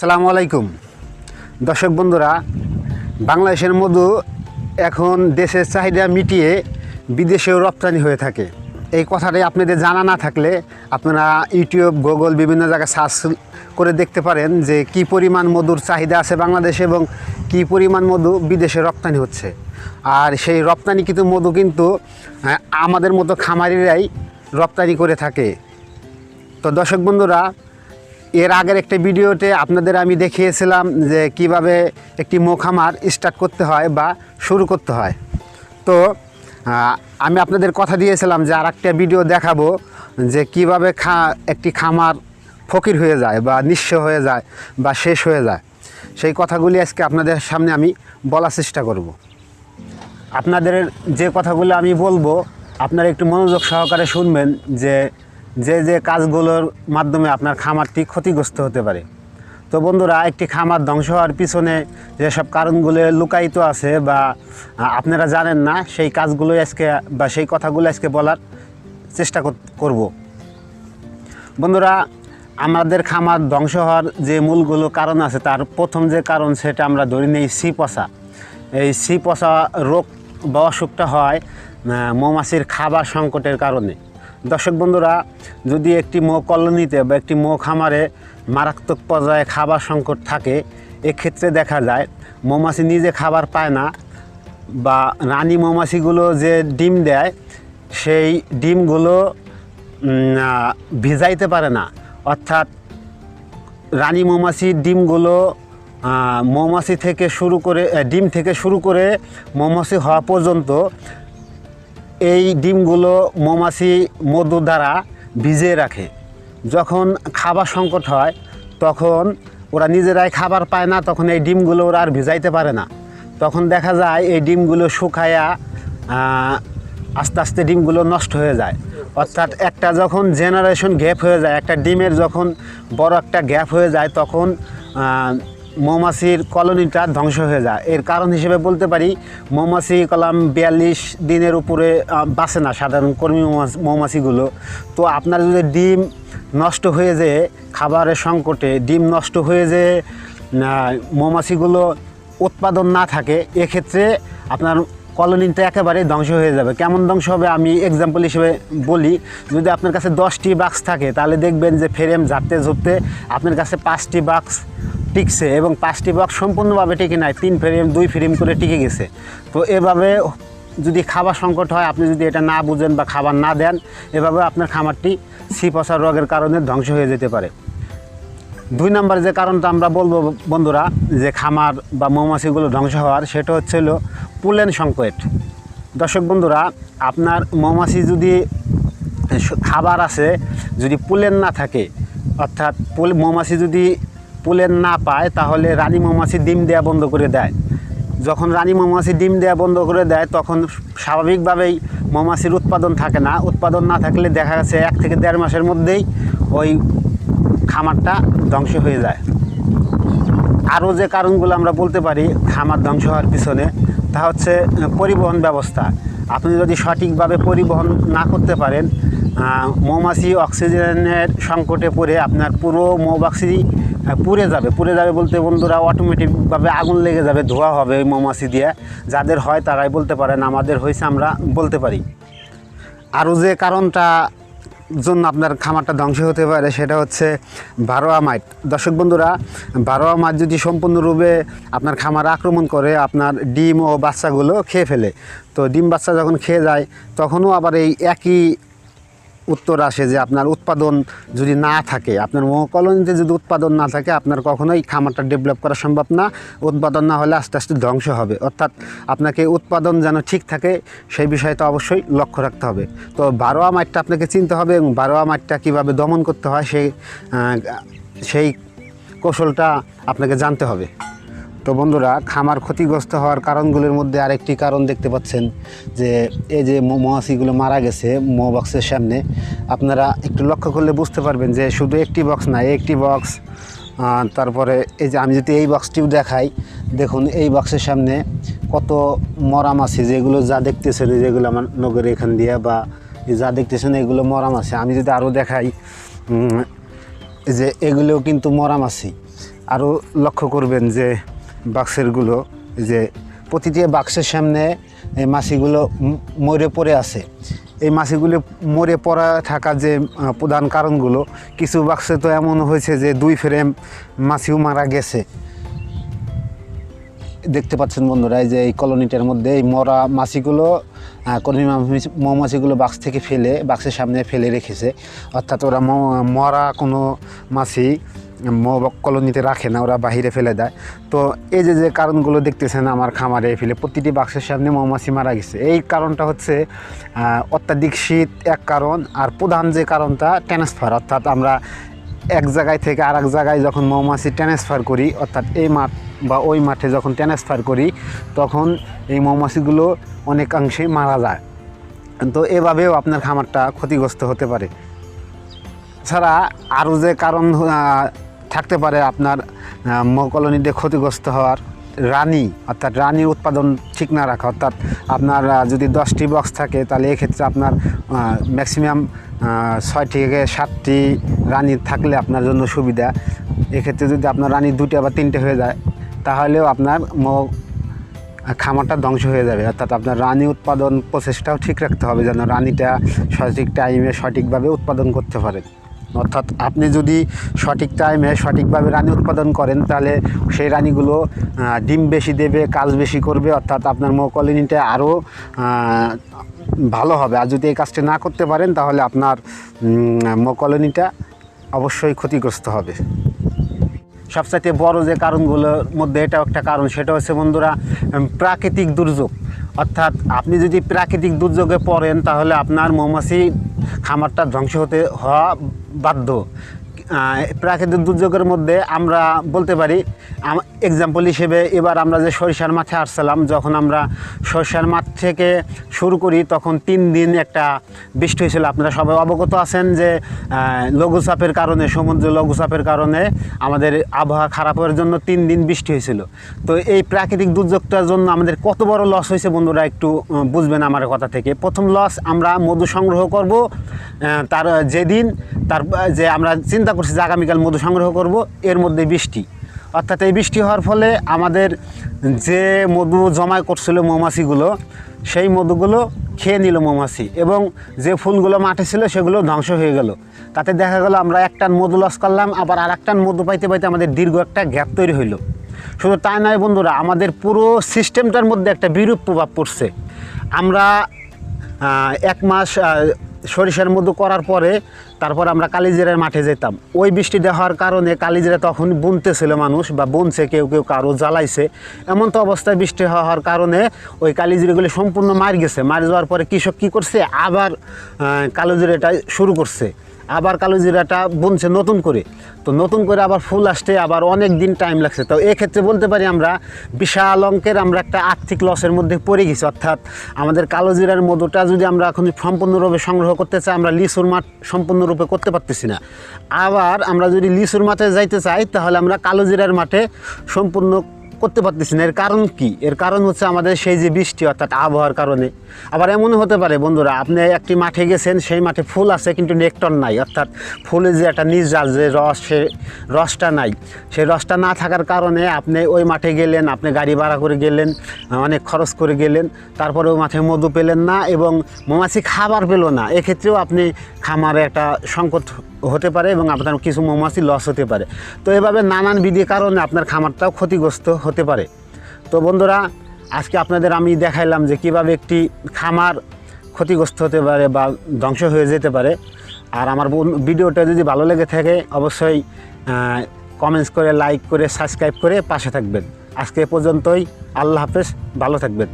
সালামু আলাইকুম। দর্শক বন্ধুরা, বাংলাদেশের মধু এখন দেশের চাহিদা মিটিয়ে বিদেশেও রপ্তানি হয়ে থাকে। এই কথাটাই আপনাদের জানা না থাকলে আপনারা ইউটিউব, গুগল, বিভিন্ন জায়গায় সার্চ করে দেখতে পারেন যে কি পরিমাণ মধুর চাহিদা আছে বাংলাদেশে এবং কি পরিমাণ মধু বিদেশে রপ্তানি হচ্ছে। আর সেই রপ্তানি কিন্তু মধু কিন্তু আমাদের মতো খামারিরাই রপ্তানি করে থাকে। তো দর্শক বন্ধুরা এর আগের একটা ভিডিওতে আপনাদের আমি দেখিয়েছিলাম যে কীভাবে একটি মোখামার স্টার্ট করতে হয় বা শুরু করতে হয়। তো আমি আপনাদের কথা দিয়েছিলাম যে আর একটা ভিডিও দেখাবো যে কীভাবে খা, একটি খামার ফকির হয়ে যায় বা নিঃস্ব হয়ে যায় বা শেষ হয়ে যায়। সেই কথাগুলি আজকে আপনাদের সামনে আমি বলার চেষ্টা করব। আপনাদের যে কথাগুলো আমি বলব, আপনারা একটু মনোযোগ সহকারে শুনবেন যে যে যে কাজগুলোর মাধ্যমে আপনার খামারটি ক্ষতিগ্রস্ত হতে পারে। তো বন্ধুরা, একটি খামার ধ্বংস হওয়ার পিছনে যেসব কারণগুলো লুকায়িত আছে বা আপনারা জানেন না, সেই কাজগুলো আজকে বা সেই কথাগুলো আজকে বলার চেষ্টা কর- করব। বন্ধুরা, আমাদের খামার ধ্বংস হওয়ার যে মূলগুলো কারণ আছে, তার প্রথম যে কারণ সেটা আমরা ধরে নিই সি পচা। এই সি পচা রোগ বা অসুখটা হয় মৌমাছির খাবার সংকটের কারণে। দর্শক বন্ধুরা, যদি একটি মৌ কলোনিতে বা একটি মৌ খামারে মারাত্মক পর্যায়ে খাবার সংকট থাকে, এক্ষেত্রে দেখা যায় মৌমাছি নিজে খাবার পায় না বা রানী মৌমাছিগুলো যে ডিম দেয়, সেই ডিমগুলো ভিজাইতে পারে না। অর্থাৎ রানী মৌমাছির ডিমগুলো মৌমাছি থেকে শুরু করে ডিম থেকে শুরু করে মৌমাছি হওয়া পর্যন্ত এই ডিমগুলো মৌমাছি মধু দ্বারা ভিজিয়ে রাখে। যখন খাবার সংকট হয়, তখন ওরা নিজেরাই খাবার পায় না, তখন এই ডিমগুলো ওরা আর ভিজাইতে পারে না। তখন দেখা যায় এই ডিমগুলো শুকায়া আস্তে আস্তে ডিমগুলো নষ্ট হয়ে যায়। অর্থাৎ একটা যখন জেনারেশন গ্যাপ হয়ে যায়, একটা ডিমের যখন বড় একটা গ্যাপ হয়ে যায়, তখন মৌমাছির কলোনিটা ধ্বংস হয়ে যায়। এর কারণ হিসেবে বলতে পারি, মৌমাছি কলাম বিয়াল্লিশ দিনের উপরে বাঁচে না সাধারণ কর্মী মৌমাছি- মৌমাছিগুলো। তো আপনার যদি ডিম নষ্ট হয়ে যে খাবারের সংকটে ডিম নষ্ট হয়ে যে মৌমাছিগুলো উৎপাদন না থাকে, এক্ষেত্রে আপনার কলোনিটা একেবারে ধ্বংস হয়ে যাবে। কেমন ধ্বংস হবে আমি এক্সাম্পল হিসেবে বলি, যদি আপনার কাছে দশটি বাক্স থাকে, তাহলে দেখবেন যে ফ্রেম ঝাড়তে ঝুপতে আপনার কাছে পাঁচটি বাক্স টিকছে এবং পাঁচটি বাক্স সম্পূর্ণভাবে টিকে নাই, তিন ফ্রেম দুই ফ্রেম করে টিকে গেছে। তো এভাবে যদি খাবার সংকট হয়, আপনি যদি এটা না বুঝেন বা খাবার না দেন, এভাবে আপনার খামারটি সিপসা রোগের কারণে ধ্বংস হয়ে যেতে পারে। দুই নম্বর যে কারণটা আমরা বলব বন্ধুরা, যে খামার বা মৌমাছিগুলো ধ্বংস হওয়ার, সেটা হচ্ছে হলো পুলেন সংকট। দর্শক বন্ধুরা, আপনার মৌমাছি যদি খাবার আছে, যদি পুলেন না থাকে, অর্থাৎ পুল মৌমাছি যদি পুলেন না পায় তাহলে রানী মৌমাছি ডিম দেওয়া বন্ধ করে দেয়। যখন রানী মৌমাছি ডিম দেওয়া বন্ধ করে দেয় তখন স্বাভাবিকভাবেই মৌমাছির উৎপাদন থাকে না। উৎপাদন না থাকলে দেখা গেছে এক থেকে দেড় মাসের মধ্যেই ওই খামারটা ধ্বংস হয়ে যায়। আরও যে কারণগুলো আমরা বলতে পারি খামার ধ্বংস হওয়ার পিছনে তা হচ্ছে পরিবহন ব্যবস্থা। আপনি যদি সঠিকভাবে পরিবহন না করতে পারেন মৌমাছি অক্সিজেনের সংকটে পড়ে আপনার পুরো আহ, পুড়ে যাবে। পুড়ে যাবে বলতে বন্ধুরা অটোমেটিকভাবে আগুন লেগে যাবে, ধোয়া হবে ওই মৌমাছি দিয়ে। যাদের হয় তারাই বলতে পারেন, আমাদের হয়েছে আমরা বলতে পারি। আরও যে কারণটা জন্য আপনার খামারটা ধ্বংস হতে পারে, সেটা হচ্ছে ভারোয়া মাইট। দর্শক বন্ধুরা ভারোয়া মাইট যদি সম্পূর্ণরূপে আপনার খামার আক্রমণ করে, আপনার ডিম ও বাচ্চাগুলো খেয়ে ফেলে। তো ডিম বাচ্চা যখন খেয়ে যায়, তখনও আবার এই একই উত্তর আসে যে আপনার উৎপাদন যদি না থাকে, আপনার কলোনিতে যদি উৎপাদন না থাকে, আপনার কখনোই খামারটা ডেভেলপ করা সম্ভব না। উৎপাদন না হলে আস্তে আস্তে ধ্বংস হবে। অর্থাৎ আপনাকে উৎপাদন যেন ঠিক থাকে, সেই বিষয়ে তো অবশ্যই লক্ষ্য রাখতে হবে। তো বারোয়া মাঠটা আপনাকে চিনতে হবে এবং বারোয়া মাঠটা কীভাবে দমন করতে হয়, সেই সেই কৌশলটা আপনাকে জানতে হবে। তো বন্ধুরা, খামার ক্ষতিগ্রস্ত হওয়ার কারণগুলোর মধ্যে আরেকটি কারণ দেখতে পাচ্ছেন যে, এই যে মৌমাছিগুলো মারা গেছে মৌ বক্সের সামনে। আপনারা একটু লক্ষ্য করলে বুঝতে পারবেন যে, শুধু একটি বক্স না, একটি বক্স তারপরে এই যে আমি যদি এই বক্সটিও দেখাই, দেখুন এই বক্সের সামনে কত মরা মাছি, যেগুলো যা দেখতেছেন যেগুলো আমার নগর এখান দিয়ে বা যা দেখতেছেন, এগুলো মরা মাছি। আমি যদি আরও দেখাই যে এগুলোও কিন্তু মরা মাছি। আরও লক্ষ্য করবেন যে বাক্সেরগুলো যে প্রতিটি বাক্সের সামনে এই মাছিগুলো মরে পড়ে আছে। এই মাছিগুলো মরে পড়া থাকার যে প্রধান কারণগুলো, কিছু বাক্সে তো এমন হয়েছে যে দুই ফ্রেম মাছিও মারা গেছে। দেখতে পাচ্ছেন বন্ধুরা, এই যে এই কলোনিটার মধ্যে এই মরা মাছিগুলো কলোনি মৌমাছিগুলো বাক্স থেকে ফেলে, বাক্সের সামনে ফেলে রেখেছে। অর্থাৎ ওরা মরা কোনো মাছি কলোনিতে রাখে না, ওরা বাহিরে ফেলে দেয়। তো এই যে যে কারণগুলো দেখতেছেন আমার খামারে ফেলে, প্রতিটি বাক্সের সামনে মৌমাছি মারা গেছে। এই কারণটা হচ্ছে অত্যাধিক শীত এক কারণ, আর প্রধান যে কারণটা ট্রান্সফার। অর্থাৎ আমরা এক জায়গায় থেকে আর এক জায়গায় যখন মৌমাছি ট্রান্সফার করি, অর্থাৎ এই মাঠ বা ওই মাঠে যখন ট্রান্সফার করি, তখন এই মৌমাছিগুলো অনেকাংশে মারা যায়। তো এভাবেও আপনার খামারটা ক্ষতিগ্রস্ত হতে পারে। ছাড়া আরও যে কারণ থাকতে পারে আপনার কলোনিতে ক্ষতিগ্রস্ত হওয়ার রানী, অর্থাৎ রানীর উৎপাদন ঠিক না রাখা, অর্থাৎ আপনার যদি দশটি বক্স থাকে, তাহলে এক্ষেত্রে আপনার ম্যাক্সিমাম ছয় থেকে সাতটি রানী থাকলে আপনার জন্য সুবিধা। এক্ষেত্রে যদি আপনার রানী দুটা বা তিনটে হয়ে যায়, তাহলেও আপনার খামারটা ধ্বংস হয়ে যাবে। অর্থাৎ আপনার রানী উৎপাদন প্রসেসটাও ঠিক রাখতে হবে যেন রানীটা সঠিক টাইমে সঠিকভাবে উৎপাদন করতে পারেন অর্থাৎ আপনি যদি সঠিক টাইমে সঠিকভাবে রানী উৎপাদন করেন, তাহলে সেই রানীগুলো ডিম বেশি দেবে, কাজ বেশি করবে, অর্থাৎ আপনার মৌকলনিটা আরও ভালো হবে। আর যদি এই কাজটি না করতে পারেন, তাহলে আপনার মৌকলনিটা অবশ্যই ক্ষতিগ্রস্ত হবে। সবচাইতে বড় যে কারণগুলোর মধ্যে এটাও একটা কারণ, সেটা হচ্ছে বন্ধুরা প্রাকৃতিক দুর্যোগ। অর্থাৎ আপনি যদি প্রাকৃতিক দুর্যোগে পড়েন, তাহলে আপনার মৌমাছি খামারটা ধ্বংস হতে হওয়া বাধ্য। প্রাকৃতিক দুর্যোগের মধ্যে আমরা বলতে পারি এক্সাম্পল হিসেবে এবার আমরা যে সরিষার মাঠে আসছিলাম, যখন আমরা সরিষার মাঠ থেকে শুরু করি, তখন তিন দিন একটা বৃষ্টি হয়েছিল। আপনারা সবাই অবগত আছেন যে লঘুচাপের কারণে, সমুদ্র লঘুচাপের কারণে আমাদের আবহাওয়া খারাপের জন্য তিন দিন বৃষ্টি হয়েছিল। তো এই প্রাকৃতিক দুর্যোগটার জন্য আমাদের কত বড় লস হয়েছে বন্ধুরা একটু বুঝবেন আমার কথা থেকে। প্রথম লস আমরা মধু সংগ্রহ করব তার, যেদিন তার, যে আমরা চিন্তা করছি যে আগামীকাল মধু সংগ্রহ করব, এর মধ্যে বৃষ্টি। অর্থাৎ এই বৃষ্টি হওয়ার ফলে আমাদের যে মধু জমায় করছিল মৌমাছিগুলো, সেই মধুগুলো খেয়ে নিল মৌমাছি এবং যে ফুলগুলো মাঠে ছিল সেগুলো ধ্বংস হয়ে গেল। তাতে দেখা গেল আমরা এক টান মধু লস করলাম, আবার আর এক টান মধু পাইতে পাইতে আমাদের দীর্ঘ একটা গ্যাপ তৈরি হইল। শুধু তাই নয় বন্ধুরা, আমাদের পুরো সিস্টেমটার মধ্যে একটা বিরূপ প্রভাব পড়ছে। আমরা এক মাস সরিষার মধু করার পরে তারপর আমরা কালিজিরার মাঠে যেতাম। ওই বৃষ্টি দেওয়ার কারণে কালিজিরা তখন বুনতেছিল মানুষ বা বুনছে, কেউ কেউ কারও জ্বালাইছে। এমন তো অবস্থায় বৃষ্টি হওয়ার কারণে ওই কালিজিরাগুলি সম্পূর্ণ মার গেছে। মার যাওয়ার পরে কৃষক কী করছে? আবার কালোজিরাটা শুরু করছে। আবার কালো জিরাটা বুনছে নতুন করে। তো নতুন করে আবার ফুল আসতে আবার অনেক দিন টাইম লাগছে। তো এক্ষেত্রে বলতে পারি আমরা বিশাল অঙ্কের আমরা একটা আর্থিক লসের মধ্যে পড়ে গেছি। অর্থাৎ আমাদের কালো জিরার মধুটা যদি আমরা এখন সম্পূর্ণরূপে সংগ্রহ করতে চাই, আমরা লিচুর মাঠ সম্পূর্ণরূপে করতে পারতেছি না। আবার আমরা যদি লিচুর মাঠে যাইতে চাই, তাহলে আমরা কালো জিরার মাঠে সম্পূর্ণ করতে পারতেছি না। এর কারণ কি? এর কারণ হচ্ছে আমাদের সেই যে বৃষ্টি, অর্থাৎ আবহাওয়ার কারণে। আবার এমনও হতে পারে বন্ধুরা, আপনি একটি মাঠে গেছেন, সেই মাঠে ফুল আছে কিন্তু নেকটন নাই। অর্থাৎ ফুলে যে একটা নির্জাল যে রস, সে রসটা নাই। সেই রসটা না থাকার কারণে আপনি ওই মাঠে গেলেন, আপনি গাড়ি ভাড়া করে গেলেন, অনেক খরচ করে গেলেন, তারপরে ওই মাঠে মধু পেলেন না এবং মৌমাছি খাবার পেল না। এক্ষেত্রেও আপনি খামারে একটা সংকট হতে পারে এবং আপনার কিছু মৌমাছি লস হতে পারে। তো এভাবে নানান বিধি কারণে আপনার খামারটাও ক্ষতিগ্রস্ত হতে পারে। তো বন্ধুরা, আজকে আপনাদের আমি দেখাইলাম যে কীভাবে একটি খামার ক্ষতিগ্রস্ত হতে পারে বা ধ্বংস হয়ে যেতে পারে। আর আমার ভিডিওটা যদি ভালো লেগে থাকে, অবশ্যই কমেন্টস করে লাইক করে সাবস্ক্রাইব করে পাশে থাকবেন। আজকে পর্যন্তই, আল্লাহ হাফেজ, ভালো থাকবেন।